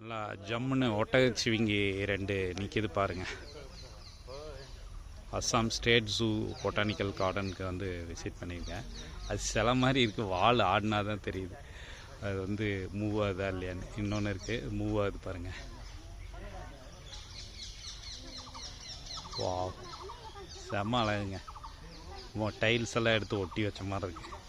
நல்லா ஜம்முன்னு ஒட்டகச்சிவிங்கி ரெண்டு நிற்கிது பாருங்க. அஸ்ஸாம் ஸ்டேட் ஜூ பொட்டானிக்கல் கார்டனுக்கு வந்து விசிட் பண்ணியிருக்கேன். அது சில மாதிரி இருக்குது வால் ஆடினா தான் தெரியுது. அது வந்து மூவ் ஆகுதா இல்லையான்னு இன்னொன்று இருக்குது மூவ் ஆகுது பாருங்கள் வா செம்ம அழகுங்க. டைல்ஸ் எல்லாம் எடுத்து ஒட்டி வச்ச மாதிரி இருக்குது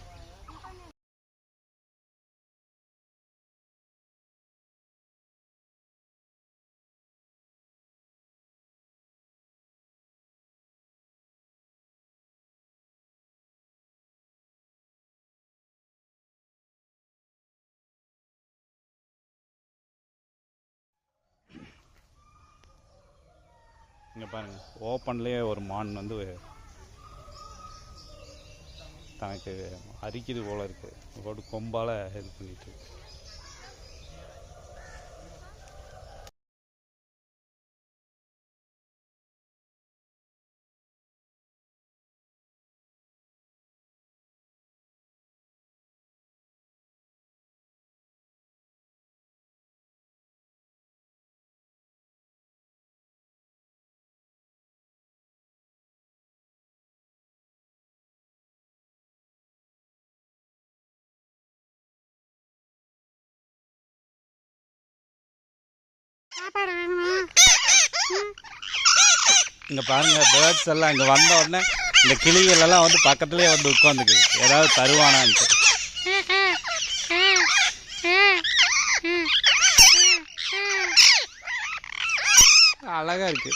இங்கே பாருங்கள் ஓப்பன்லேயே ஒரு மான் வந்து தனக்கு அரிக்குது போல இருக்குது ஒரு கொம்பால் இது பண்ணிட்டு இருக்கு. சாப்பாடு வேணுமா இங்கே பாருங்க பேர்ட்ஸ் எல்லாம் இங்கே வந்த உடனே இந்த கிளிகள் எல்லாம் வந்து பக்கத்துலேயே வந்து உட்காந்துக்குது. ஏதாவது தருவானான்ட்டு. அழகா இருக்கு.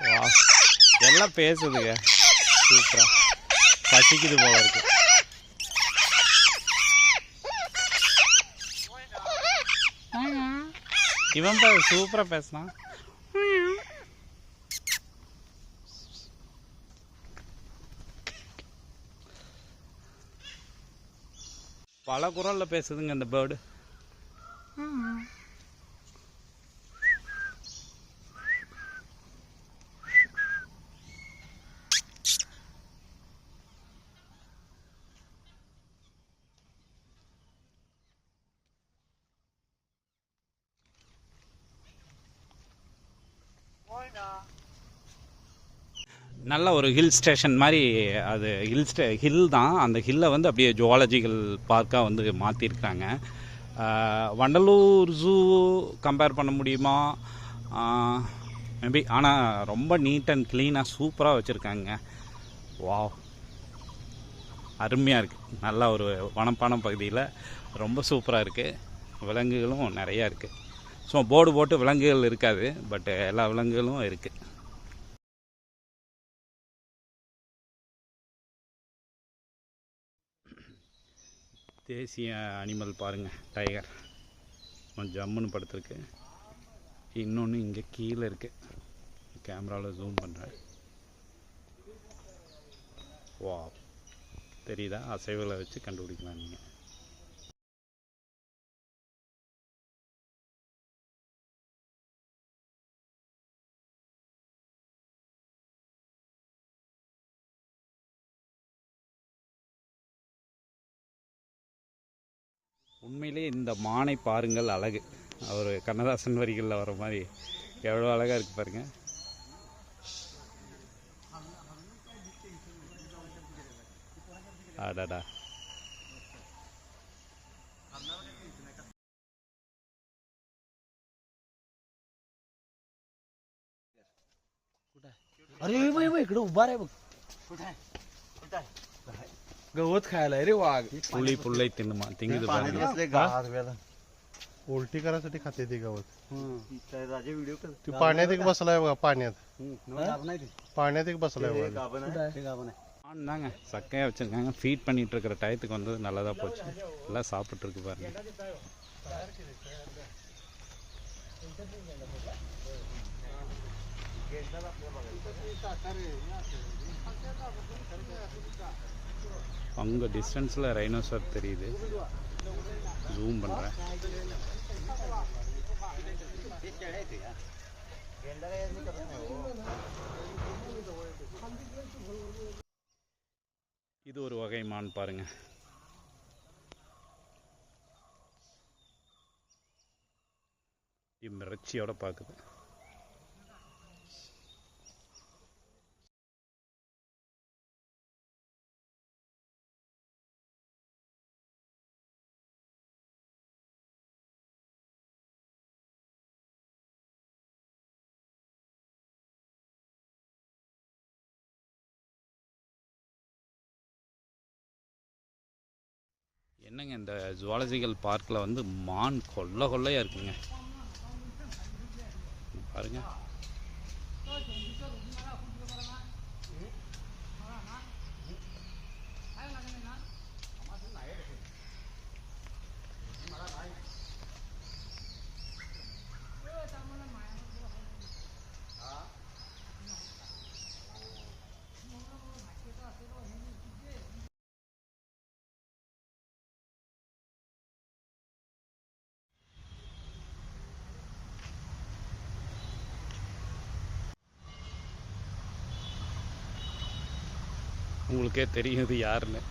வா. எல்லாம் பேசுதுங்க. சூப்பரா. பசிக்குது போல இருக்கு. இவன் பாரு சூப்பரா பேசினான் பல குரல்ல பேசுதுங்க இந்த பேர்டு நல்ல ஒரு ஹில் ஸ்டேஷன் மாதிரி அது ஹில் ஸ்டே ஹில் தான். அந்த ஹில்லை வந்து அப்படியே ஜுவாலஜிக்கல் பார்க்காக வந்து மாற்றிருக்காங்க வண்டலூர் ஜூ கம்பேர் பண்ண முடியுமா? மேபி ஆனால் ரொம்ப நீட் அண்ட் க்ளீனாக சூப்பராக வச்சுருக்காங்க. வாவ் அருமையாக இருக்குது நல்ல ஒரு வனப்பான பகுதியில் ரொம்ப சூப்பராக இருக்குது விலங்குகளும் நிறையா இருக்குது ஸோ போர்டு போட்டு விலங்குகள் இருக்காது பட் எல்லா விலங்குகளும் இருக்குது தேசிய அனிமல் பாருங்கள் டைகர் கொஞ்சம் ஜம்முன்னு படுத்துருக்கு. இன்னொன்று இங்கே கீழே இருக்குது கேமராவில் ஜூம் பண்ணுறேன் வா தெரியுதா? அசைவுகளை வச்சு கண்டுபிடிக்கலாம் நீங்கள் உண்மையிலே இந்த மானை பாருங்கள் அழகு அவர் கண்ணதாசன் வரிகளில் வர மாதிரி எவ்வளோ அழகாக இருக்கு பாருங்க அடடா अरे बाई बाई इकडे उभा रे बघ गवत खायला रे वाघ புலி புல்லை தின்னுமா திங்குது பாருங்க उलटी करायसाठी खाते ते गवत राजे व्हिडिओ ती पाण्यात एक बसलाय बघा पाण्यात नाही पाण्यात एक बसलाय बघा ஆண் தாங்க சக்கையாக வச்சுருக்காங்க ஃபீட் பண்ணிட்டு இருக்கிற டயத்துக்கு வந்தது நல்லதாக போச்சு எல்லாம் சாப்பிட்டு இருக்கு பாருங்க அங்கே டிஸ்டன்ஸில் ரைனோசர் தெரியுது. ஜூம் பண்ணுறேன் இது ஒரு வகை மான் பாருங்க. மிரட்சியோட பார்க்குது என்னங்க இந்த ஜுவாலஜிக்கல் பார்க்கில் வந்து மான் கொல்ல கொள்ளையாக இருக்குங்க? பாருங்கள் உங்களுக்கே தெரியும் இது யாருன்னு